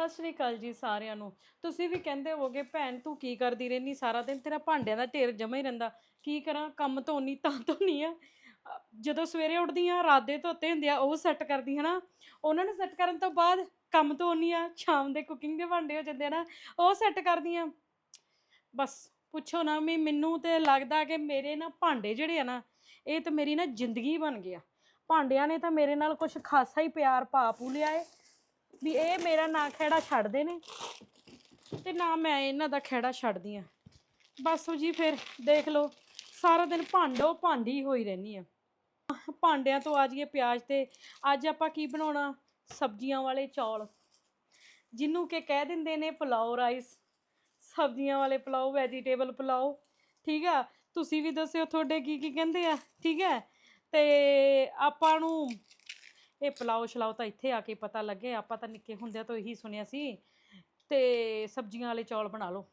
ਸਤਿ ਸ਼੍ਰੀ ਅਕਾਲ ਜੀ ਸਾਰਿਆਂ ਨੂੰ। ਤੁਸੀਂ ਵੀ ਕਹਿੰਦੇ ਹੋਗੇ ਭੈਣ, ਤੂੰ ਕੀ ਕਰਦੀ ਰਹਿਨੀ ਸਾਰਾ ਦਿਨ? ਤੇਰਾ ਭਾਂਡਿਆਂ ਦਾ ਢੇਰ ਜਮਾ ਹੀ ਰਹਿੰਦਾ। ਕੀ ਕਰਾਂ? ਕੰਮ ਧੋਨੀ ਤਾਂ ਧੋਨੀ ਆ। ਜਦੋਂ ਸਵੇਰੇ ਉੱਠਦੀ ਆ ਰਾਤ ਦੇ ਧੋਤੇ ਹੁੰਦੇ ਆ, ਉਹ ਸੈੱਟ ਕਰਦੀ, ਹਨਾ? ਉਹਨਾਂ ਨੂੰ ਸੈੱਟ ਕਰਨ ਤੋਂ ਬਾਅਦ ਕੰਮ ਧੋਨੀ ਆ, ਸ਼ਾਮ ਦੇ ਕੁਕਿੰਗ ਦੇ ਭਾਂਡੇ ਹੋ ਜਾਂਦੇ ਆ ਨਾ ਉਹ ਸੈੱਟ ਕਰਦੀ ਆ ਬਸ, ਪੁੱਛੋ ਨਾ ਵੀ ਮੈਨੂੰ ਤੇ ਲੱਗਦਾ ਕਿ ਮੇਰੇ ਨਾ ਭਾਂਡੇ ਜਿਹੜੇ ਆ ਨਾ, ਇਹ ਤਾਂ ਮੇਰੀ ਨਾ ਜ਼ਿੰਦਗੀ ਬਣ ਗਿਆ ਭਾਂਡਿਆਂ ਨੇ ਤਾਂ ਮੇਰੇ ਨਾਲ ਕੁਝ ਖਾਸਾ ਹੀ ਪਿਆਰ ਪਾ ਪੂ ਲਿਆ ਏ। ਵੀ ਇਹ ਮੇਰਾ ਨਾ ਖਹਿੜਾ ਛੱਡਦੇ ਨੇ ਤੇ ਨਾ ਮੈਂ ਇਹਨਾਂ ਦਾ ਖਹਿੜਾ ਛੱਡਦੀ ਆ ਬਸ ਜੀ ਫਿਰ ਦੇਖ ਲਓ, ਸਾਰਾ ਦਿਨ ਭਾਂਡੋ ਭਾਂਡੀ ਹੋਈ ਰਹਿਨੀ ਆ ਭਾਂਡਿਆਂ ਤੋਂ ਆ ਜਾਈਏ ਪਿਆਜ਼ ਤੇ, ਅੱਜ ਆਪਾਂ ਕੀ ਬਣਾਉਣਾ? ਸਬਜ਼ੀਆਂ ਵਾਲੇ ਚੌਲ। ਜਿਹਨੂੰ ਕਿ ਕਹਿ ਦਿੰਦੇ ਨੇ ਪੁਲਾਓ ਰਾਈਸ। ਸਬਜ਼ੀਆਂ ਵਾਲੇ ਪੁਲਾਓ, ਵੈਜੀਟੇਬਲ ਪੁਲਾਓ। ਠੀਕ ਆ? ਤੁਸੀਂ ਵੀ ਦੱਸਿਓ ਤੁਹਾਡੇ ਕੀ ਕੀ ਕਹਿੰਦੇ ਆ? ਠੀਕ ਹੈ? ਤੇ ਆਪਾਂ ਨੂੰ ਇਹ ਪੁਲਾਓ ਛਲਾਓ ਤਾਂ ਇੱਥੇ ਆ ਕੇ ਪਤਾ ਲੱਗੇ, ਆਪਾਂ ਤਾਂ ਨਿੱਕੇ ਹੁੰਦਿਆਂ ਤੋਂ ਇਹੀ ਸੁਣਿਆ ਸੀ। ਤੇ ਸਬਜ਼ੀਆਂ ਵਾਲੇ ਚੌਲ ਬਣਾ ਲਓ।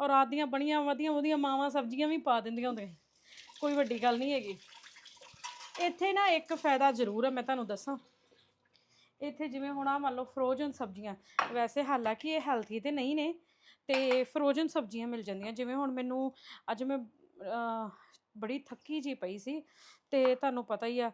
ਔਰ ਰਾਤ ਦੀਆਂ ਬਣੀਆਂ ਵਧੀਆਂ ਵਧੀਆਂ ਮਾਵਾਂ ਸਬਜ਼ੀਆਂ ਵੀ ਪਾ ਦਿੰਦੀਆਂ ਹੁੰਦੀਆਂ ਕੋਈ ਵੱਡੀ ਗੱਲ ਨਹੀਂ ਹੈਗੀ। ਇੱਥੇ ਨਾ ਇੱਕ ਫਾਇਦਾ ਜ਼ਰੂਰ ਹੈ ਮੈਂ ਤੁਹਾਨੂੰ ਦੱਸਾਂ। ਇੱਥੇ ਜਿਵੇਂ ਹੁਣ ਆ ਮੰਨ ਲਓ ਫਰੋਜ਼ਨ ਸਬਜ਼ੀਆਂ, ਵੈਸੇ ਹਾਲਾਂਕਿ ਇਹ ਹੈਲਥੀ ਤੇ ਨਹੀਂ ਨੇ, ਤੇ ਫਰੋਜ਼ਨ ਸਬਜ਼ੀਆਂ ਮਿਲ ਜਾਂਦੀਆਂ। ਜਿਵੇਂ ਹੁਣ ਮੈਨੂੰ ਅੱਜ ਮੈਂ ਬੜੀ ਥੱਕੀ ਜੀ ਪਈ ਸੀ, ਤੇ ਤੁਹਾਨੂੰ ਪਤਾ ਹੀ ਆ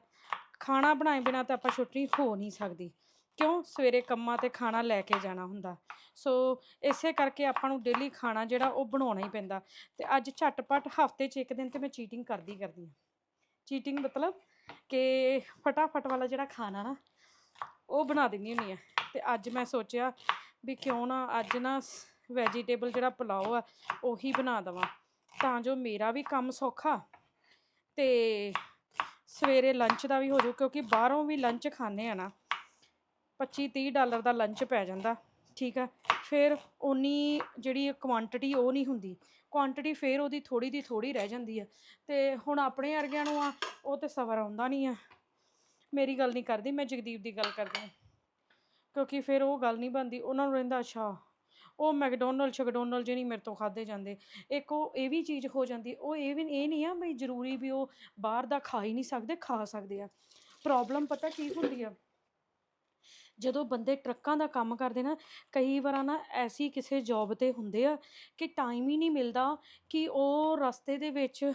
ਖਾਣਾ ਬਣਾਏ ਬਿਨਾ ਤਾਂ ਆਪਾਂ ਛੁੱਟੀ ਹੋ ਨਹੀਂ ਸਕਦੀ। ਕਿਉਂ? ਸਵੇਰੇ ਕੰਮਾਂ ਤੇ ਖਾਣਾ ਲੈ ਕੇ ਜਾਣਾ ਹੁੰਦਾ। ਸੋ ਇਸੇ ਕਰਕੇ ਆਪਾਂ ਨੂੰ ਡੇਲੀ ਖਾਣਾ ਜਿਹੜਾ ਉਹ ਬਣਾਉਣਾ ਹੀ ਪੈਂਦਾ। ਤੇ ਅੱਜ ਝਟਪਟ ਹਫ਼ਤੇ 'ਚ ਇੱਕ ਦਿਨ ਤੇ ਮੈਂ ਚੀਟਿੰਗ ਕਰਦੀ ਕਰਦੀ ਹਾਂ। ਚੀਟਿੰਗ ਮਤਲਬ ਕਿ ਫਟਾਫਟ ਵਾਲਾ ਜਿਹੜਾ ਖਾਣਾ ਨਾ, ਉਹ ਬਣਾ ਦਿੰਦੀ ਹੁੰਦੀ ਆ ਤੇ ਅੱਜ ਮੈਂ ਸੋਚਿਆ ਵੀ ਕਿਉਂ ਨਾ ਅੱਜ ਨਾ ਵੈਜੀਟੇਬਲ ਜਿਹੜਾ ਪੁਲਾਓ ਆ, ਉਹੀ ਬਣਾ ਦਵਾਂ। ਤਾਂ ਜੋ ਮੇਰਾ ਵੀ ਕੰਮ ਸੌਖਾ ਤੇ ਸਵੇਰੇ ਲੰਚ ਦਾ ਵੀ ਹੋ ਜਾਊ ਕਿਉਂਕਿ ਬਾਹਰੋਂ ਵੀ ਲੰਚ ਖਾਣੇ ਆ ਨਾ। 25 30 ਡਾਲਰ ਦਾ ਲੰਚ ਪੈ ਜਾਂਦਾ, ਠੀਕ ਆ। ਫਿਰ ਉਨੀ ਜਿਹੜੀ ਕੁਆਂਟੀਟੀ ਉਹ ਨਹੀਂ ਹੁੰਦੀ। ਕੁਆਂਟੀਟੀ ਫਿਰ ਉਹਦੀ ਥੋੜੀ ਦੀ ਥੋੜੀ ਰਹਿ ਜਾਂਦੀ ਆ। ਤੇ ਹੁਣ ਆਪਣੇ ਵਰਗਿਆਂ ਨੂੰ ਆ, ਉਹ ਤੇ ਸਬਰ ਆਉਂਦਾ ਨਹੀਂ ਆ। ਮੇਰੀ ਗੱਲ ਨਹੀਂ ਕਰਦੀ, ਮੈਂ ਜਗਦੀਪ ਦੀ ਗੱਲ ਕਰਦੀ ਹਾਂ। ਕਿਉਂਕਿ ਫਿਰ ਉਹ ਗੱਲ ਨਹੀਂ ਬਣਦੀ, ਉਹਨਾਂ ਨੂੰ ਰਹਿੰਦਾ, ਅੱਛਾ ਉਹ ਮੈਕਡੋਨਲ ਸ਼ਕਡੋਨਲਡ ਜੇ ਨਹੀਂ ਮੇਰੇ ਤੋਂ ਖਾਦੇ ਜਾਂਦੇ। ਇੱਕ ਉਹ ਇਹ ਵੀ ਚੀਜ਼ ਹੋ ਜਾਂਦੀ, ਉਹ ਇਹ ਵੀ ਇਹ ਨਹੀਂ ਆ ਬਈ ਜ਼ਰੂਰੀ ਵੀ ਉਹ ਬਾਹਰ ਦਾ ਖਾ ਹੀ ਨਹੀਂ ਸਕਦੇ, ਖਾ ਸਕਦੇ ਆ। ਪ੍ਰੋਬਲਮ ਪਤਾ ਕੀ ਹੁੰਦੀ ਆ? ਜਦੋਂ ਬੰਦੇ ਟਰੱਕਾਂ ਦਾ ਕੰਮ ਕਰਦੇ ਨਾ, ਕਈ ਵਾਰਾਂ ਨਾ ਐਸੀ ਕਿਸੇ ਜੌਬ ਤੇ ਹੁੰਦੇ ਆ ਕਿ ਟਾਈਮ ਹੀ ਨਹੀਂ ਮਿਲਦਾ ਕਿ ਉਹ ਰਸਤੇ ਦੇ ਵਿੱਚ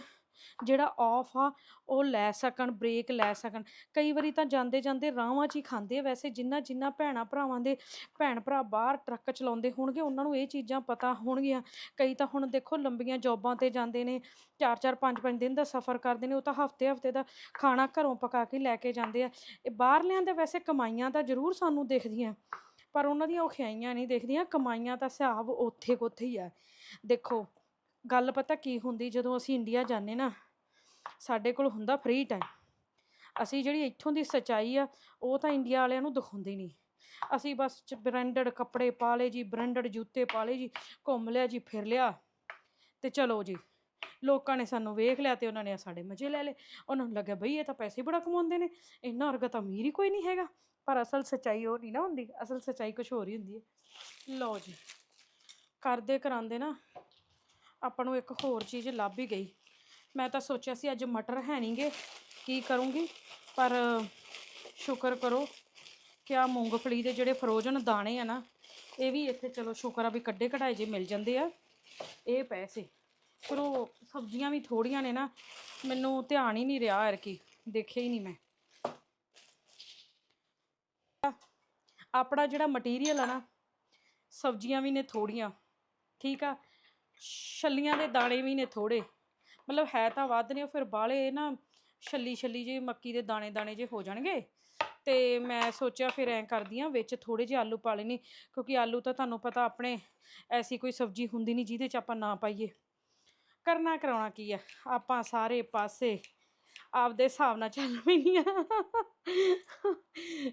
ਜਿਹੜਾ ਆਫ ਆ, ਉਹ ਲੈ ਸਕਣ ਬ੍ਰੇਕ ਲੈ ਸਕਣ। ਕਈ ਵਾਰੀ ਤਾਂ ਜਾਂਦੇ ਜਾਂਦੇ ਰਾਹਾਂ 'ਚ ਹੀ ਖਾਂਦੇ ਆ ਵੈਸੇ ਜਿੰਨਾ ਜਿੰਨਾ ਭੈਣਾਂ ਭਰਾਵਾਂ ਦੇ ਭੈਣ ਭਰਾ ਬਾਹਰ ਟਰੱਕ ਚਲਾਉਂਦੇ ਹੋਣਗੇ, ਉਹਨਾਂ ਨੂੰ ਇਹ ਚੀਜ਼ਾਂ ਪਤਾ ਹੋਣਗੀਆਂ। ਕਈ ਤਾਂ ਹੁਣ ਦੇਖੋ ਲੰਬੀਆਂ ਜੌਬਾਂ ਤੇ ਜਾਂਦੇ ਨੇ 4-4 5-5 ਦਿਨ ਦਾ ਸਫ਼ਰ ਕਰਦੇ ਨੇ, ਉਹ ਤਾਂ ਹਫ਼ਤੇ ਹਫ਼ਤੇ ਦਾ ਖਾਣਾ ਘਰੋਂ ਪਕਾ ਕੇ ਲੈ ਕੇ ਜਾਂਦੇ ਆ। ਇਹ ਬਾਹਰਲਿਆਂ ਦੇ ਵੈਸੇ ਕਮਾਈਆਂ ਤਾਂ ਜ਼ਰੂਰ ਸਾਨੂੰ ਦਿਖਦੀਆਂ, ਪਰ ਉਹਨਾਂ ਦੀਆਂ ਔਖਿਆਈਆਂ ਨਹੀਂ ਦਿਖਦੀਆਂ, ਕਮਾਈਆਂ ਤਾਂ ਹਿਸਾਬ ਉੱਥੇ ਕੋਥੇ ਹੀ ਆ। ਦੇਖੋ ਗੱਲ ਪਤਾ ਕੀ ਹੁੰਦੀ, ਜਦੋਂ ਅਸੀਂ ਇੰਡੀਆ ਜਾਂਦੇ ਨਾ, ਸਾਡੇ ਕੋਲ ਹੁੰਦਾ ਫ੍ਰੀ ਟਾਈਮ ਅਸੀਂ ਜਿਹੜੀ ਇੱਥੋਂ ਦੀ ਸਚਾਈ ਆ, ਉਹ ਤਾਂ ਇੰਡੀਆ ਵਾਲਿਆਂ ਨੂੰ ਦਿਖਾਉਂਦੇ ਨਹੀਂ। ਅਸੀਂ ਬਸ ਬ੍ਰਾਂਡਡ ਕੱਪੜੇ ਪਾ ਲਏ ਜੀ ਬ੍ਰਾਂਡਡ ਜੁੱਤੇ ਪਾ ਲਏ ਜੀ, ਘੁੰਮ ਲਿਆ ਜੀ, ਫਿਰ ਲਿਆ। ਤੇ ਚਲੋ ਜੀ, ਲੋਕਾਂ ਨੇ ਸਾਨੂੰ ਵੇਖ ਲਿਆ ਤੇ ਉਹਨਾਂ ਨੇ ਸਾਡੇ ਮਜ਼ੇ ਲੈ ਲਏ। ਉਹਨਾਂ ਨੂੰ ਲੱਗਿਆ ਬਈ ਇਹ ਤਾਂ ਪੈਸੇ ਬੜਾ ਕਮਾਉਂਦੇ ਨੇ, ਇੰਨਾ ਵਰਗਾ ਤਾਂ ਅਮੀਰ ਹੀ ਕੋਈ ਨਹੀਂ ਹੈਗਾ। ਪਰ ਅਸਲ ਸਚਾਈ ਉਹ ਨਹੀਂ ਨਾ ਹੁੰਦੀ, ਅਸਲ ਸਚਾਈ ਕੁਝ ਹੋਰ ਹੀ ਹੁੰਦੀ ਹੈ। ਲਓ ਜੀ, ਕਰਦੇ ਕਰਾਂਦੇ ਨਾ ਆਪਾਂ ਨੂੰ ਇੱਕ ਹੋਰ ਚੀਜ਼ ਲੱਭ ਹੀ ਗਈ। ਮੈਂ ਤਾਂ ਸੋਚਿਆ ਸੀ ਅੱਜ ਮਟਰ ਹੈ ਨਹੀਂਗੇ ਕੀ ਕਰੂੰਗੀ? ਪਰ ਸ਼ੁਕਰ ਕਰੋ ਕਿ ਆ ਮੂੰਗਫਲੀ ਦੇ ਜਿਹੜੇ ਫਰੋਜ਼ਨ ਦਾਣੇ ਆ ਨਾ, ਇਹ ਵੀ ਇੱਥੇ ਚਲੋ ਸ਼ੁਕਰ ਆ ਵੀ ਕੱਢੇ ਕਢਾਏ ਜੇ ਮਿਲ ਜਾਂਦੇ ਆ। ਇਹ ਪੈਸੇ ਪਰ ਉਹ ਸਬਜ਼ੀਆਂ ਵੀ ਥੋੜੀਆਂ ਨੇ ਨਾ, ਮੈਨੂੰ ਧਿਆਨ ਹੀ ਨਹੀਂ ਰਿਹਾ ਯਾਰ ਕੀ ਦੇਖਿਆ ਹੀ ਨਹੀਂ ਮੈਂ। ਆਪਣਾ ਜਿਹੜਾ ਮਟੀਰੀਅਲ ਆ ਨਾ, ਸਬਜ਼ੀਆਂ ਵੀ ਨੇ ਥੋੜੀਆਂ ਠੀਕ ਆ? ਛੱਲੀਆਂ ਦੇ ਦਾਣੇ ਵੀ ਨੇ ਥੋੜੇ ਮਤਲਬ ਹੈ ਤਾਂ ਵੱਧ ਨੇ, ਉਹ ਫਿਰ ਬਾਲੇ ਨਾ ਛੱਲੀ ਛੱਲੀ ਜੇ ਮੱਕੀ ਦੇ ਦਾਣੇ ਦਾਣੇ ਜੇ ਹੋ ਜਾਣਗੇ। ਤੇ ਮੈਂ ਸੋਚਿਆ ਫਿਰ ਐਂ ਕਰਦੀ ਆ, ਵਿੱਚ ਥੋੜੇ ਜਿਹੇ ਆਲੂ ਪਾ ਲੈਣੀ ਕਿਉਂਕਿ ਆਲੂ ਤਾਂ ਤੁਹਾਨੂੰ ਪਤਾ ਆਪਣੇ ਐਸੀ ਕੋਈ ਸਬਜ਼ੀ ਹੁੰਦੀ ਨਹੀਂ ਜਿਹਦੇ 'ਚ ਆਪਾਂ ਨਾ ਪਾਈਏ। ਕਰਨਾ ਕਰਾਉਣਾ ਕੀ ਆ? ਆਪਾਂ ਸਾਰੇ ਪਾਸੇ ਆਪਦੇ ਹਿਸਾਬ ਨਾਲ ਚੱਲ ਪੈਣੀ ਆ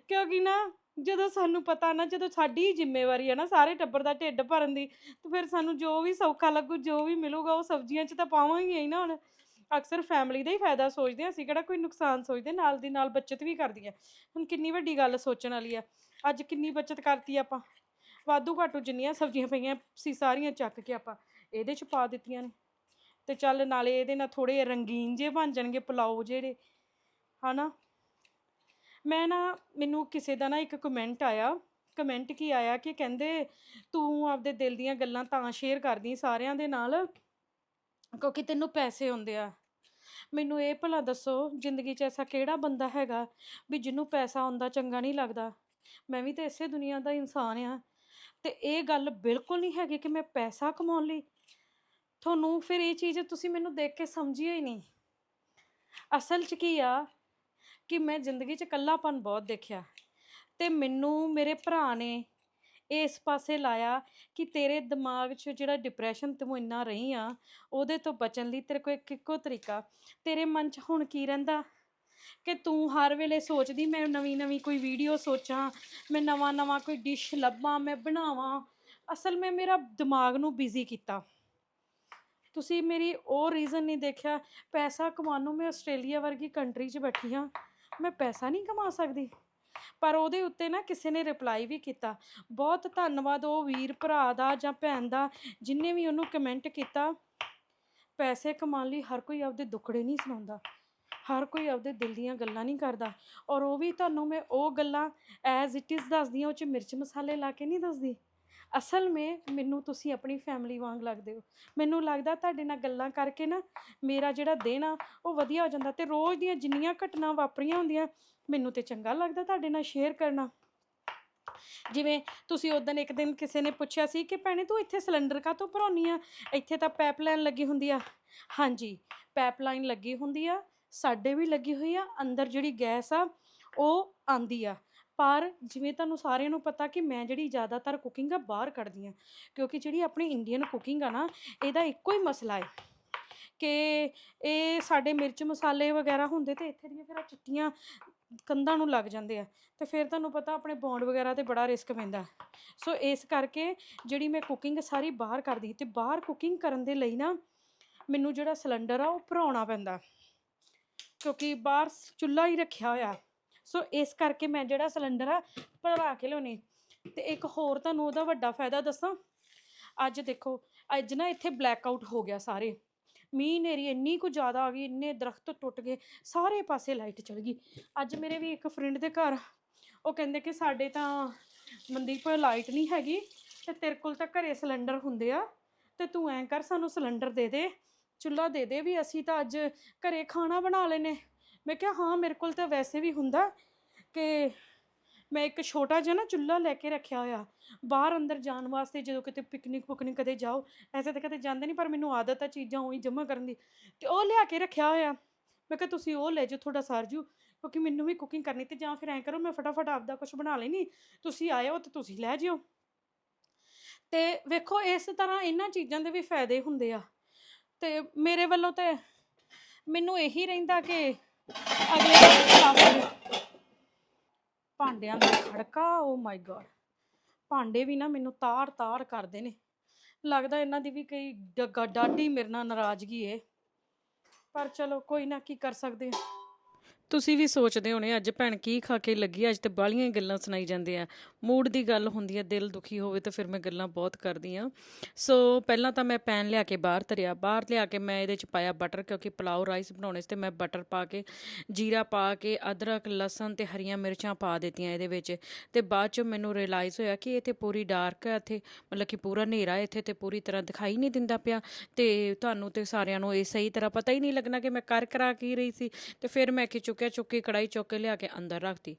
ਕਿਉਂਕਿ ਨਾ ਜਦੋਂ ਸਾਨੂੰ ਪਤਾ ਨਾ, ਜਦੋਂ ਸਾਡੀ ਹੀ ਜ਼ਿੰਮੇਵਾਰੀ ਹੈ ਨਾ ਸਾਰੇ ਟੱਬਰ ਦਾ ਢਿੱਡ ਭਰਨ ਦੀ, ਤੇ ਫਿਰ ਸਾਨੂੰ ਜੋ ਵੀ ਸੌਖਾ ਲੱਗੂ, ਜੋ ਵੀ ਮਿਲੂਗਾ, ਉਹ ਸਬਜ਼ੀਆਂ 'ਚ ਤਾਂ ਪਾਵਾਂਗੇ ਹੀ ਨਾ ਹੁਣ। ਅਕਸਰ ਫੈਮਿਲੀ ਦਾ ਹੀ ਫਾਇਦਾ ਸੋਚਦੇ ਹਾਂ ਅਸੀਂ, ਕਿਹੜਾ ਕੋਈ ਨੁਕਸਾਨ ਸੋਚਦੇ, ਨਾਲ ਦੀ ਨਾਲ ਬੱਚਤ ਵੀ ਕਰਦੀ ਆ ਹੁਣ ਕਿੰਨੀ ਵੱਡੀ ਗੱਲ ਸੋਚਣ ਵਾਲੀ ਆ ਅੱਜ ਕਿੰਨੀ ਬੱਚਤ ਕਰਤੀ ਆਪਾਂ। ਵਾਧੂ ਘਾਟੂ ਜਿੰਨੀਆਂ ਸਬਜ਼ੀਆਂ ਪਈਆਂ ਸੀ, ਸਾਰੀਆਂ ਚੱਕ ਕੇ ਆਪਾਂ ਇਹਦੇ 'ਚ ਪਾ ਦਿੱਤੀਆਂ ਨੇ। ਤੇ ਚੱਲ ਨਾਲੇ ਇਹਦੇ ਨਾਲ ਥੋੜੇ ਰੰਗੀਨ ਜੇ ਬਣ ਜਾਣਗੇ, ਪੁਲਾਓ ਜਿਹੜੇ, ਹਨਾ? ਮੈਂ ਨਾ, ਮੈਨੂੰ ਕਿਸੇ ਦਾ ਨਾ ਇੱਕ ਕਮੈਂਟ ਆਇਆ। ਕਮੈਂਟ ਕੀ ਆਇਆ ਕਿ ਕਹਿੰਦੇ, ਤੂੰ ਆਪਦੇ ਦਿਲ ਦੀਆਂ ਗੱਲਾਂ ਤਾਂ ਸ਼ੇਅਰ ਕਰਦੀ ਸਾਰਿਆਂ ਦੇ ਨਾਲ, ਕਿਉਂਕਿ ਤੈਨੂੰ ਪੈਸੇ ਆਉਂਦੇ ਆ। ਮੈਨੂੰ ਇਹ ਭਲਾ ਦੱਸੋ, ਜ਼ਿੰਦਗੀ 'ਚ ਐਸਾ ਕਿਹੜਾ ਬੰਦਾ ਹੈਗਾ ਵੀ ਜਿਹਨੂੰ ਪੈਸਾ ਆਉਂਦਾ ਚੰਗਾ ਨਹੀਂ ਲੱਗਦਾ? ਮੈਂ ਵੀ ਤਾਂ ਇਸੇ ਦੁਨੀਆ ਦਾ ਇਨਸਾਨ ਆ। ਤੇ ਇਹ ਗੱਲ ਬਿਲਕੁਲ ਨਹੀਂ ਹੈਗੀ ਕਿ ਮੈਂ ਪੈਸਾ ਕਮਾਉਣ ਲਈ। ਤੁਹਾਨੂੰ ਫਿਰ ਇਹ ਚੀਜ਼ ਤੁਸੀਂ ਮੈਨੂੰ ਦੇਖ ਕੇ ਸਮਝਿਓ ਹੀ ਨਹੀਂ। ਅਸਲ 'ਚ ਕੀ ਆ ਕਿ ਮੈਂ ਜ਼ਿੰਦਗੀ 'ਚ ਇਕੱਲਾਪਨ ਬਹੁਤ ਦੇਖਿਆ। ਤੇ ਮੈਨੂੰ ਮੇਰੇ ਭਰਾ ਨੇ ਇਸ ਪਾਸੇ ਲਾਇਆ ਕਿ ਤੇਰੇ ਦਿਮਾਗ 'ਚ ਜਿਹੜਾ ਡਿਪਰੈਸ਼ਨ ਤੂੰ ਇੰਨਾ ਰਹੀ ਆ, ਉਹਦੇ ਤੋਂ ਬਚਣ ਲਈ ਤੇਰੇ ਕੋਲ ਇੱਕ ਇੱਕੋ ਤਰੀਕਾ। ਤੇਰੇ ਮਨ 'ਚ ਹੁਣ ਕੀ ਰਹਿੰਦਾ? ਕਿ ਤੂੰ ਹਰ ਵੇਲੇ ਸੋਚਦੀ, ਮੈਂ ਨਵੀਂ ਨਵੀਂ ਕੋਈ ਵੀਡੀਓ ਸੋਚਾਂ, ਮੈਂ ਨਵਾਂ ਨਵਾਂ ਕੋਈ ਡਿਸ਼ ਲੱਭਾਂ, ਮੈਂ ਬਣਾਵਾਂ। ਅਸਲ ਮੈਂ ਮੇਰਾ ਦਿਮਾਗ ਨੂੰ ਬਿਜ਼ੀ ਕੀਤਾ। ਤੁਸੀਂ ਮੇਰੀ ਉਹ ਰੀਜ਼ਨ ਨਹੀਂ ਦੇਖਿਆ, ਪੈਸਾ ਕਮਾਉਣ ਨੂੰ ਮੈਂ ਆਸਟ੍ਰੇਲੀਆ ਵਰਗੀ ਕੰਟਰੀ 'ਚ ਬੈਠੀ ਹਾਂ। ਮੈਂ ਪੈਸਾ ਨਹੀਂ ਕਮਾ ਸਕਦੀ। ਪਰ ਉਹਦੇ ਉੱਤੇ ਨਾ ਕਿਸੇ ਨੇ ਰਿਪਲਾਈ ਵੀ ਕੀਤਾ। ਬਹੁਤ ਧੰਨਵਾਦ ਉਹ ਵੀਰ, ਭਰਾ ਦਾ ਜਾਂ ਭੈਣ ਦਾ, ਜਿਨੇ ਵੀ ਉਹਨੂੰ ਕਮੈਂਟ ਕੀਤਾ। ਪੈਸੇ ਕਮਾਉਣ ਲਈ ਹਰ ਕੋਈ ਆਪਦੇ ਦੁੱਖੜੇ ਨਹੀਂ ਸੁਣਾਉਂਦਾ। ਹਰ ਕੋਈ ਆਪਦੇ ਦਿਲ ਦੀਆਂ ਗੱਲਾਂ ਨਹੀਂ ਕਰਦਾ। ਔਰ ਉਹ ਵੀ ਤੁਹਾਨੂੰ ਮੈਂ ਉਹ ਗੱਲਾਂ ਐਜ਼ ਇਟ ਇਜ਼ ਦੱਸਦੀ ਹਾਂ, ਉਹ ਚ ਮਿਰਚ ਮਸਾਲੇ ਲਾ ਕੇ ਨਹੀਂ ਦੱਸਦੀ। ਅਸਲ ਵਿੱਚ ਮੈਨੂੰ ਤੁਸੀਂ ਆਪਣੀ ਫੈਮਿਲੀ ਵਾਂਗ ਲੱਗਦੇ ਹੋ। ਮੈਨੂੰ ਲੱਗਦਾ ਤੁਹਾਡੇ ਨਾਲ ਗੱਲਾਂ ਕਰਕੇ ਨਾ ਮੇਰਾ ਜਿਹੜਾ ਦਿਨ ਆ, ਉਹ ਵਧੀਆ ਹੋ ਜਾਂਦਾ ਤੇ ਰੋਜ਼ ਦੀਆਂ ਜਿੰਨੀਆਂ ਘਟਨਾ ਵਾਪਰੀਆਂ ਹੁੰਦੀਆਂ, ਮੈਨੂੰ ਤੇ ਚੰਗਾ ਲੱਗਦਾ ਤੁਹਾਡੇ ਨਾਲ ਸ਼ੇਅਰ ਕਰਨਾ। ਜਿਵੇਂ ਤੁਸੀਂ ਉਦੋਂ ਇੱਕ ਦਿਨ ਕਿਸੇ ਨੇ ਪੁੱਛਿਆ ਸੀ ਕਿ ਭੈਣੇ ਤੂੰ ਇੱਥੇ ਸਿਲੰਡਰ ਕਾਹਤੋਂ ਭਰਾਉਣੀ ਆ? ਇੱਥੇ ਤਾਂ ਪਾਈਪਲਾਈਨ ਲੱਗੀ ਹੁੰਦੀ ਆ। ਹਾਂਜੀ ਪਾਈਪਲਾਈਨ ਲੱਗੀ ਹੁੰਦੀ ਆ, ਸਾਡੇ ਵੀ ਲੱਗੀ ਹੋਈ ਆ, ਅੰਦਰ ਜਿਹੜੀ ਗੈਸ ਆ, ਉਹ ਆਂਦੀ ਆ। ਪਰ ਜਿਵੇਂ ਤੁਹਾਨੂੰ ਸਾਰਿਆਂ ਨੂੰ ਪਤਾ ਕਿ ਮੈਂ ਜਿਹੜੀ ਜ਼ਿਆਦਾਤਰ ਕੁਕਿੰਗ ਆ ਬਾਹਰ ਕੱਢਦੀ ਆ ਕਿਉਂਕਿ ਜਿਹੜੀ ਆਪਣੀ ਇੰਡੀਅਨ ਕੁਕਿੰਗ ਆ ਨਾ, ਇਹਦਾ ਇੱਕੋ ਹੀ ਮਸਲਾ ਹੈ ਕਿ ਇਹ ਸਾਡੇ ਮਿਰਚ ਮਸਾਲੇ ਵਗੈਰਾ ਹੁੰਦੇ ਤੇ ਇੱਥੇ ਦੀਆਂ ਫਿਰ ਆਹ ਚਿੱਟੀਆਂ ਕੰਧਾਂ ਨੂੰ ਲੱਗ ਜਾਂਦੇ ਆ ਤੇ ਫਿਰ ਤੁਹਾਨੂੰ ਪਤਾ ਆਪਣੇ ਬੌਂਡ ਵਗੈਰਾ ਤੇ ਬੜਾ ਰਿਸਕ ਪੈਂਦਾ। ਸੋ ਇਸ ਕਰਕੇ ਜਿਹੜੀ ਮੈਂ ਕੁਕਿੰਗ ਸਾਰੀ ਬਾਹਰ ਕਰਦੀ ਤੇ ਬਾਹਰ ਕੁਕਿੰਗ ਕਰਨ ਦੇ ਲਈ ਨਾ ਮੈਨੂੰ ਜਿਹੜਾ ਸਿਲੰਡਰ ਆ ਉਹ ਭਰਾਉਣਾ ਪੈਂਦਾ, ਕਿਉਂਕਿ ਬਾਹਰ ਚੁੱਲ੍ਹਾ ਹੀ ਰੱਖਿਆ ਹੋਇਆ। ਸੋ ਇਸ ਕਰਕੇ ਮੈਂ ਜਿਹੜਾ ਸਿਲੰਡਰ ਆ ਭਰਾ ਕੇ ਲਿਆਉਣੀ। ਤੇ ਇੱਕ ਹੋਰ ਤੁਹਾਨੂੰ ਉਹਦਾ ਵੱਡਾ ਫਾਇਦਾ ਦੱਸਾਂ। ਅੱਜ ਦੇਖੋ, ਅੱਜ ਨਾ ਇੱਥੇ ਬਲੈਕ ਆਊਟ ਹੋ ਗਿਆ ਸਾਰੇ। ਮੀਂਹ ਨੇਰੀ ਇੰਨੀ ਕੁ ਜ਼ਿਆਦਾ ਆ ਗਈ, ਇੰਨੇ ਦਰਖਤ ਟੁੱਟ ਗਏ, ਸਾਰੇ ਪਾਸੇ ਲਾਈਟ ਚਲ ਗਈ। ਅੱਜ ਮੇਰੇ ਵੀ ਇੱਕ ਫਰੈਂਡ ਦੇ ਘਰ, ਉਹ ਕਹਿੰਦੇ ਕਿ ਸਾਡੇ ਤਾਂ ਮਨਦੀਪ ਲਾਈਟ ਨਹੀਂ ਹੈਗੀ ਤੇ ਤੇਰੇ ਕੋਲ ਤਾਂ ਘਰੇ ਸਿਲੰਡਰ ਹੁੰਦੇ ਆ। ਤੇ ਤੂੰ ਐਂ ਕਰ, ਸਾਨੂੰ ਸਿਲੰਡਰ ਦੇ ਦੇ, ਚੁੱਲ੍ਹਾ ਦੇ ਦੇ ਵੀ ਅਸੀਂ ਤਾਂ ਅੱਜ ਘਰੇ ਖਾਣਾ ਬਣਾ ਲੈਨੇ ਮੈਂ ਕਿਹਾ, ਹਾਂ, ਮੇਰੇ ਕੋਲ ਤਾਂ ਵੈਸੇ ਵੀ ਹੁੰਦਾ ਕਿ ਮੈਂ ਇੱਕ ਛੋਟਾ ਜਿਹਾ ਨਾ ਚੁੱਲ੍ਹਾ ਲੈ ਕੇ ਰੱਖਿਆ ਹੋਇਆ। ਬਾਹਰ ਅੰਦਰ ਜਾਣ ਵਾਸਤੇ ਜਦੋਂ ਕਿਤੇ ਪਿਕਨਿਕ ਪੁਕਨਿਕ ਕਦੇ ਜਾਓ, ਐਸੇ ਤਾਂ ਕਦੇ ਜਾਂਦੇ ਨਹੀਂ ਪਰ ਮੈਨੂੰ ਆਦਤ ਆ ਚੀਜ਼ਾਂ ਉਹੀ ਜਮ੍ਹਾਂ ਕਰਨ ਦੀ। ਤੇ ਉਹ ਲਿਆ ਕੇ ਰੱਖਿਆ ਹੋਇਆ। ਮੈਂ ਕਿਹਾ, ਤੁਸੀਂ ਉਹ ਲੈ ਜਾਓ, ਤੁਹਾਡਾ ਸਰ ਸਰਜੂ ਕਿਉਂਕਿ ਮੈਨੂੰ ਵੀ ਕੁਕਿੰਗ ਕਰਨੀ ਤੇ ਜਾਂ ਫਿਰ ਐਂ ਕਰੋ, ਮੈਂ ਫਟਾਫਟ ਆਪਦਾ ਕੁਝ ਬਣਾ ਲੈਣੀ ਤੁਸੀਂ ਆਇਓ ਤੇ ਤੁਸੀਂ ਲੈ ਜਿਓ। ਤੇ ਵੇਖੋ, ਇਸ ਤਰ੍ਹਾਂ ਇਹਨਾਂ ਚੀਜ਼ਾਂ ਦੇ ਵੀ ਫਾਇਦੇ ਹੁੰਦੇ ਆ। ਤੇ ਮੇਰੇ ਵੱਲੋਂ ਤੇ ਮੈਨੂੰ ਇਹੀ ਰਹਿੰਦਾ ਕਿ ਅਗਲੇ ਦਾ ਸਾਫ਼ ਭਾਂਡਿਆਂ ਦਾ ਖੜਕਾ ਓ ਮਾਈ ਗॉड ਭਾਂਡੇ ਵੀ ਨਾ ਮੈਨੂੰ ਤਾਰ ਤਾਰ ਕਰਦੇ ਨੇ। ਲੱਗਦਾ ਇਹਨਾਂ ਦੀ ਵੀ ਕਈ ਡਾਢੀ ਮੇਰੇ ਨਾਲ ਨਾਰਾਜ਼ਗੀ ਏ। ਪਰ ਚਲੋ, ਕੋਈ ਨਾ, ਕੀ ਕਰ ਸਕਦੇ ਆ। ਤੁਸੀਂ ਵੀ ਸੋਚਦੇ ਹੋਣੇ, ਅੱਜ ਭੈਣ ਕੀ ਖਾ ਕੇ ਲੱਗੀ, ਅੱਜ ਤੇ ਬਾਲੀਆਂ ਹੀ ਗੱਲਾਂ ਸੁਣਾਈ ਜਾਂਦੇ ਆ। ਮੂਡ ਦੀ ਗੱਲ ਹੁੰਦੀ ਆ, ਦਿਲ ਦੁਖੀ ਹੋਵੇ ਤਾਂ ਫਿਰ ਮੈਂ ਗੱਲਾਂ ਬਹੁਤ ਕਰਦੀ ਆ। ਸੋ ਪਹਿਲਾਂ ਤਾਂ ਮੈਂ ਪੈਨ ਲਿਆ ਕੇ ਬਾਹਰ ਧਰਿਆ। ਬਾਹਰ ਲਿਆ ਕੇ ਮੈਂ ਇਹਦੇ ਚ ਪਾਇਆ ਬਟਰ, ਕਿਉਂਕਿ ਪਲਾਓ ਰਾਈਸ ਬਣਾਉਣੇ ਸੀ ਤੇ ਮੈਂ ਬਟਰ ਪਾ ਕੇ, ਜੀਰਾ ਪਾ ਕੇ, ਅਦਰਕ, ਲਸਣ ਤੇ ਹਰੀਆਂ ਮਿਰਚਾਂ ਪਾ ਦਿੱਤੀਆਂ ਇਹਦੇ ਵਿੱਚ। ਤੇ ਬਾਅਦ ਚ ਮੈਨੂੰ ਰਿਅਲਾਈਜ਼ ਹੋਇਆ ਕਿ ਇਹ ਤੇ ਪੂਰੀ ਡਾਰਕ ਹੈ ਇੱਥੇ, ਮਤਲਬ ਕਿ ਪੂਰਾ ਹਨੇਰਾ ਹੈ ਇੱਥੇ ਤੇ ਪੂਰੀ ਤਰ੍ਹਾਂ ਦਿਖਾਈ ਨਹੀਂ ਦਿੰਦਾ ਪਿਆ। ਤੇ ਤੁਹਾਨੂੰ ਤੇ ਸਾਰਿਆਂ ਨੂੰ ਇਹ ਸਹੀ ਤਰ੍ਹਾਂ ਪਤਾ ਹੀ ਨਹੀਂ ਲੱਗਣਾ ਕਿ ਮੈਂ ਕਰ ਕਰਾ ਕੀ ਰਹੀ ਸੀ। ਤੇ ਫਿਰ ਮੈਂ ਕੀ ਚੁੱਕਿਆ ਚੁੱਕੀ ਕੜਾਈ ਚੁੱਕ ਕੇ ਲਿਆ ਕੇ ਅੰਦਰ ਰੱਖਤੀ।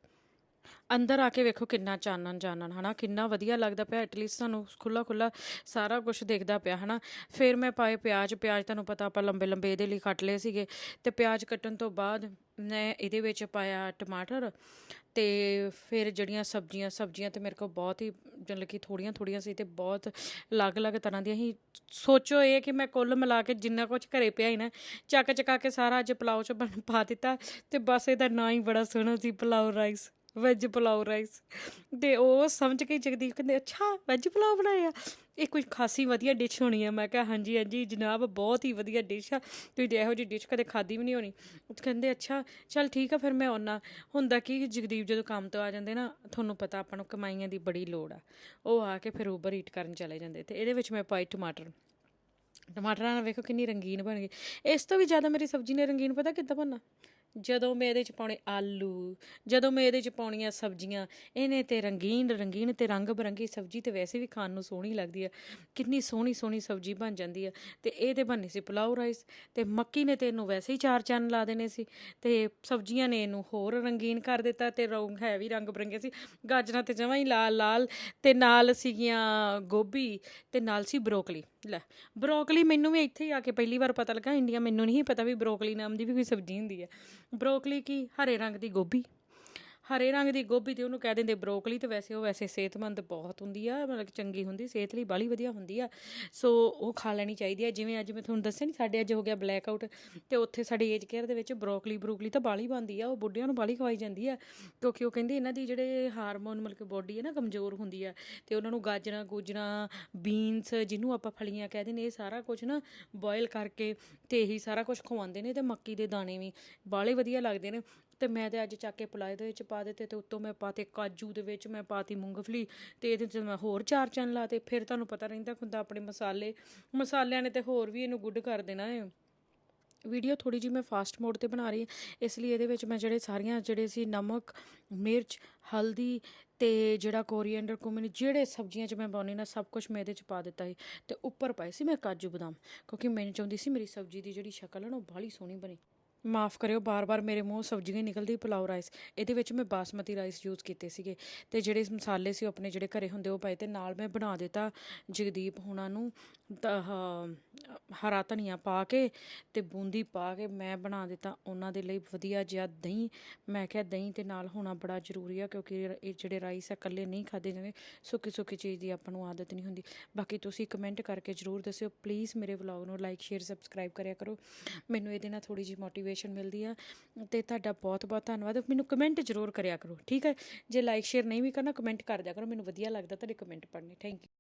ਅੰਦਰ ਆ ਕੇ ਵੇਖੋ ਕਿੰਨਾ ਚਾਨਣ ਚਾਨਣ ਹਨਾ? ਕਿੰਨਾ ਵਧੀਆ ਲੱਗਦਾ ਪਿਆ ਐਟਲੀਸਟ ਸਾਨੂੰ ਖੁੱਲਾ ਖੁੱਲਾ ਸਾਰਾ ਕੁਝ ਦੇਖਦਾ ਪਿਆ, ਹਨਾ? ਫਿਰ ਮੈਂ ਪਾਏ ਪਿਆਜ਼ ਪਿਆਜ਼ ਤੁਹਾਨੂੰ ਪਤਾ ਆਪਾਂ ਲੰਬੇ ਲੰਬੇ ਇਹਦੇ ਲਈ ਕੱਟ ਲਏ ਸੀਗੇ ਤੇ ਪਿਆਜ਼ ਕੱਟਣ ਤੋਂ ਬਾਅਦ ਮੈਂ ਇਹਦੇ ਵਿੱਚ ਪਾਇਆ ਟਮਾਟਰ ਤੇ ਫਿਰ ਜਿਹੜੀਆਂ ਸਬਜ਼ੀਆਂ ਸਬਜ਼ੀਆਂ ਤੇ ਮੇਰੇ ਕੋਲ ਬਹੁਤ ਹੀ ਮਤਲਬ ਕਿ ਥੋੜੀਆਂ ਥੋੜੀਆਂ ਸੀ ਤੇ ਬਹੁਤ ਅਲੱਗ-ਅਲੱਗ ਤਰ੍ਹਾਂ ਦੀਆਂ ਹੀ ਸੋਚੋ ਇਹ ਕਿ ਮੈਂ ਕੁੱਲ ਮਿਲਾ ਕੇ ਜਿੰਨਾ ਕੁਝ ਘਰੇ ਪਿਆ ਹੀ ਨਾ ਚੱਕ ਚਕਾ ਕੇ ਸਾਰਾ ਅੱਜ ਪਲਾਓ ਚ ਬਣ ਪਾ ਦਿੱਤਾ ਤੇ ਬਸ ਇਹਦਾ ਨਾਂ ਹੀ ਬੜਾ ਸੋਹਣਾ ਸੀ, pulao rice. Veg pulao rice ਤੇ ਉਹ ਸਮਝ ਕੇ ਜਗਦੀਪ ਕਹਿੰਦੇ, ਅੱਛਾ ਵੈਜ ਪਲਾਓ ਬਣਾਇਆ? ਇਹ ਕੋਈ ਖਾਸੀ ਵਧੀਆ ਡਿਸ਼ ਹੋਣੀ ਆ। ਮੈਂ ਕਿਹਾ, ਹਾਂਜੀ ਹਾਂਜੀ, ਜਨਾਬ, ਬਹੁਤ ਹੀ ਵਧੀਆ ਡਿਸ਼ ਆ। ਤੁਸੀਂ ਇਹੋ ਜਿਹੀ ਡਿਸ਼ ਕਦੇ ਖਾਦੀ ਵੀ ਨਹੀਂ ਹੋਣੀ। ਉਹ ਕਹਿੰਦੇ, ਅੱਛਾ, ਚਲ ਠੀਕ ਆ, ਫਿਰ ਮੈਂ ਆਉਣਾ ਹੁੰਦਾ ਕੀ, ਜਗਦੀਪ ਜਦੋਂ ਕੰਮ ਤੋਂ ਆ ਜਾਂਦੇ ਨਾ, ਤੁਹਾਨੂੰ ਪਤਾ ਆਪਾਂ ਨੂੰ ਕਮਾਈਆਂ ਦੀ ਬੜੀ ਲੋੜ ਆ। ਉਹ ਆ ਕੇ ਫਿਰ ਉਬਰ ਈਟ ਕਰਨ ਚਲੇ ਜਾਂਦੇ। ਤੇ ਇਹਦੇ ਵਿੱਚ ਮੈਂ ਪਾਈ ਟਮਾਟਰ। ਟਮਾਟਰਾਂ ਨਾਲ ਵੇਖੋ ਕਿੰਨੀ ਰੰਗੀਨ ਬਣ ਗਈ। ਇਸ ਤੋਂ ਵੀ ਜ਼ਿਆਦਾ ਮੇਰੀ ਸਬਜ਼ੀ ਨੇ ਰੰਗੀਨ ਪਤਾ ਕਿੱਦਾਂ ਬਣਨਾ? ਜਦੋਂ ਮੈਂ ਇਹਦੇ ਚ ਪਾਉਣੇ ਆਲੂ, ਜਦੋਂ ਮੈਂ ਇਹਦੇ ਚ ਪਾਉਣੀਆਂ ਸਬਜ਼ੀਆਂ, ਇਹਨੇ ਤੇ ਰੰਗੀਨ ਰੰਗੀਨ ਤੇ ਰੰਗ ਬਰੰਗੀ ਸਬਜ਼ੀ ਤੇ ਵੈਸੇ ਵੀ ਖਾਣ ਨੂੰ ਸੋਹਣੀ ਲੱਗਦੀ ਆ। ਕਿੰਨੀ ਸੋਹਣੀ ਸੋਹਣੀ ਸਬਜ਼ੀ ਬਣ ਜਾਂਦੀ ਆ। ਤੇ ਇਹ ਤੇ ਬਣਨੀ ਸੀ ਪੁਲਾਓ ਰਾਈਸ, ਤੇ ਮੱਕੀ ਨੇ ਤੇ ਇਹਨੂੰ ਵੈਸੇ ਹੀ ਚਾਰ ਚੰਨ ਲਾ ਦੇਣੇ ਸੀ, ਤੇ ਸਬਜ਼ੀਆਂ ਨੇ ਇਹਨੂੰ ਹੋਰ ਰੰਗੀਨ ਕਰ ਦਿੱਤਾ ਤੇ ਰੰਗ ਹੈ ਵੀ ਰੰਗ ਬਰੰਗੇ ਸੀ। ਗਾਜਰਾਂ ਤੇ ਜਮਾਂ ਹੀ ਲਾਲ ਲਾਲ ਤੇ ਨਾਲ ਸੀਗੀਆਂ ਗੋਭੀ ਤੇ ਨਾਲ ਸੀ ਬਰੋਕਲੀ। ਲੈ, ਬਰੋਕਲੀ ਮੈਨੂੰ ਵੀ ਇੱਥੇ ਹੀ ਆ ਕੇ ਪਹਿਲੀ ਵਾਰ ਪਤਾ ਲੱਗਾ, ਇੰਡੀਆ ਮੈਨੂੰ ਨਹੀਂ ਪਤਾ ਵੀ ਬਰੋਕਲੀ ਨਾਮ ਦੀ ਵੀ ਕੋਈ ਸਬਜ਼ੀ ਹੁੰਦੀ ਹੈ ਬਰੋਕਲੀ ਕੀ ਹਰੇ ਰੰਗ ਦੀ ਗੋਭੀ? ਹਰੇ ਰੰਗ ਦੀ ਗੋਭੀ ਤੇ ਉਹਨੂੰ ਕਹਿ ਦਿੰਦੇ ਬਰੋਕਲੀ ਤੇ ਵੈਸੇ ਉਹ ਵੈਸੇ ਸਿਹਤਮੰਦ ਬਹੁਤ ਹੁੰਦੀ ਆ, ਮਤਲਬ ਚੰਗੀ ਹੁੰਦੀ, ਸਿਹਤ ਲਈ ਬਾਲੀ ਵਧੀਆ ਹੁੰਦੀ ਆ। ਸੋ ਉਹ ਖਾ ਲੈਣੀ ਚਾਹੀਦੀ ਆ। ਜਿਵੇਂ ਅੱਜ ਮੈਂ ਤੁਹਾਨੂੰ ਦੱਸਿਆ ਨਹੀਂ ਸਾਡੇ ਅੱਜ ਹੋ ਗਿਆ ਬਲੈਕ ਆਊਟ ਤੇ ਉੱਥੇ ਸਾਡੇ ਏਜ ਕੇਅਰ ਦੇ ਵਿੱਚ ਬਰੋਕਲੀ ਬਰੂਕਲੀ ਤਾਂ ਬਾਲੀ ਬਣਦੀ ਆ, ਉਹ ਬੁੱਢਿਆਂ ਨੂੰ ਬਾਲੀ ਖਵਾਈ ਜਾਂਦੀ ਆ। ਕਿਉਂਕਿ ਉਹ ਕਹਿੰਦੇ ਇਹਨਾਂ ਦੀ ਜਿਹੜੇ ਹਾਰਮੋਨ ਮਤਲਬ ਕਿ ਬੋਡੀ ਹੈ ਨਾ ਕਮਜ਼ੋਰ ਹੁੰਦੀ ਆ ਤੇ ਉਹਨਾਂ ਨੂੰ ਗਾਜਰਾਂ, ਗੂਜਰਾਂ ਬੀਨਸ ਜਿਹਨੂੰ ਆਪਾਂ ਫਲੀਆਂ ਕਹਿ ਦਿੰਦੇ, ਇਹ ਸਾਰਾ ਕੁਝ ਨਾ ਬੋਇਲ ਕਰਕੇ ਤੇ ਇਹੀ ਸਾਰਾ ਕੁਝ ਖਵਾਉਂਦੇ ਨੇ ਤੇ ਮੱਕੀ ਦੇ ਦਾਣੇ ਵੀ ਬਾਲੇ ਵਧੀਆ ਲੱਗਦੇ ਨੇ। ਤੇ ਮੈਂ ਤੇ ਅੱਜ ਚੱਕ ਕੇ ਪੁਲਾਏ ਦੇ ਵਿੱਚ ਪਾ ਦਿੱਤੇ ਤੇ ਉੱਤੋਂ ਮੈਂ ਪਾਤੇ ਕਾਜੂ ਦੇ ਵਿੱਚ, ਮੈਂ ਪਾਤੀ ਮੂੰਗਫਲੀ ਤੇ ਇਹਦੇ 'ਚ ਮੈਂ ਹੋਰ ਚਾਰ ਚੰਨ ਲਾਤੇ ਫਿਰ ਤੁਹਾਨੂੰ ਪਤਾ ਰਹਿੰਦਾ ਹੁੰਦਾ ਆਪਣੇ ਮਸਾਲੇ। ਮਸਾਲਿਆਂ ਨੇ ਤੇ ਹੋਰ ਵੀ ਇਹਨੂੰ ਗੁੱਡ ਕਰ ਦੇਣਾ ਹੈ ਵੀਡੀਓ ਥੋੜੀ ਜਿਹੀ ਮੈਂ ਫਾਸਟ ਮੋਡ ਤੇ ਬਣਾ ਰਹੀ ਹਾਂ। ਇਸ ਲਈ ਇਹਦੇ ਵਿੱਚ ਮੈਂ ਜਿਹੜੇ ਸਾਰੀਆਂ, ਜਿਹੜੇ ਸੀ ਨਮਕ, ਮਿਰਚ, ਹਲਦੀ ਤੇ ਜਿਹੜਾ ਕੋਰੀਐਂਡਰ, ਕੁਮਿਨ, ਜਿਹੜੇ ਸਬਜ਼ੀਆਂ 'ਚ ਮੈਂ ਪਾਉਣੀ ਨਾ, ਸਭ ਕੁਝ ਮੈਂ ਇਹਦੇ 'ਚ ਪਾ ਦਿੱਤਾ ਸੀ ਤੇ ਉੱਪਰ ਪਾਏ ਸੀ ਮੈਂ ਕਾਜੂ ਬਦਾਮ, ਕਿਉਂਕਿ ਮੈਨੂੰ ਚਾਹੁੰਦੀ ਸੀ ਮੇਰੀ ਸਬਜ਼ੀ ਦੀ ਜਿਹੜੀ ਸ਼ਕਲ ਹੈ ਨਾ, ਉਹ ਬਾਹਲੀ ਸੋਹਣੀ ਬਣੇ। ਮਾਫ ਕਰਿਓ, ਬਾਰ-ਬਾਰ ਮੇਰੇ ਮੂੰਹ ਸਬਜ਼ੀਆਂ ਹੀ ਨਿਕਲਦੀ ਪੁਲਾਓ ਰਾਈਸ ਇਹਦੇ ਵਿੱਚ ਮੈਂ ਬਾਸਮਤੀ ਰਾਈਸ ਯੂਜ਼ ਕੀਤੇ ਸੀਗੇ। ਤੇ ਜਿਹੜੇ ਮਸਾਲੇ ਸੀ, ਉਹ ਆਪਣੇ ਜਿਹੜੇ ਘਰੇ ਹੁੰਦੇ, ਉਹ ਪਏ ਤੇ ਨਾਲ ਮੈਂ ਬਣਾ ਦਿੱਤਾ ਜਗਦੀਪ ਹੁਣਾਂ ਨੂੰ ਹਰਾ ਧਨੀਆ ਪਾ ਕੇ ਤੇ ਬੂੰਦੀ ਪਾ ਕੇ ਮੈਂ ਬਣਾ ਦਿੱਤਾ। ਉਹਨਾਂ ਦੇ ਲਈ ਵਧੀਆ ਜਿਹਾ ਦਹੀਂ। ਮੈਂ ਕਿਹਾ ਦਹੀਂ ਤੇ ਨਾਲ ਹੋਣਾ ਬੜਾ ਜ਼ਰੂਰੀ ਆ, ਕਿਉਂਕਿ ਇਹ ਜਿਹੜੇ ਰਾਈਸ ਆ, ਇਕੱਲੇ ਨਹੀਂ ਖਾਦੇ ਜਾਂਦੇ। ਸੁੱਕੀ ਸੁੱਕੀ ਚੀਜ਼ ਦੀ ਆਪਾਂ ਨੂੰ ਆਦਤ ਨਹੀਂ ਹੁੰਦੀ। ਬਾਕੀ ਤੁਸੀਂ ਕਮੈਂਟ ਕਰਕੇ ਜ਼ਰੂਰ ਦੱਸਿਓ। ਪਲੀਜ਼ ਮੇਰੇ ਵਲੌਗ ਨੂੰ ਲਾਈਕ ਸ਼ੇਅਰ ਸਬਸਕ੍ਰਾਈਬ ਕਰਿਆ ਕਰੋ। ਮੈਨੂੰ ਇਹਦੇ ਨਾਲ ਥੋੜੀ ਜਿਹੀ ਮੋਟੀਵੇਸ਼ਨ ਮਿਲਦੀ ਆ, ਤੇ ਤੁਹਾਡਾ ਬਹੁਤ ਬਹੁਤ ਧੰਨਵਾਦ। ਮੈਨੂੰ ਕਮੈਂਟ ਜ਼ਰੂਰ ਕਰਿਆ ਕਰੋ, ਠੀਕ ਹੈ? ਜੇ ਲਾਈਕ ਸ਼ੇਅਰ ਨਹੀਂ ਵੀ ਕਰਨਾ ਕਮੈਂਟ ਕਰ ਦਿਆ ਕਰੋ, ਮੈਨੂੰ ਵਧੀਆ ਲੱਗਦਾ ਤੁਹਾਡੇ ਕਮੈਂਟ ਪੜ੍ਹਨੇ। Thank you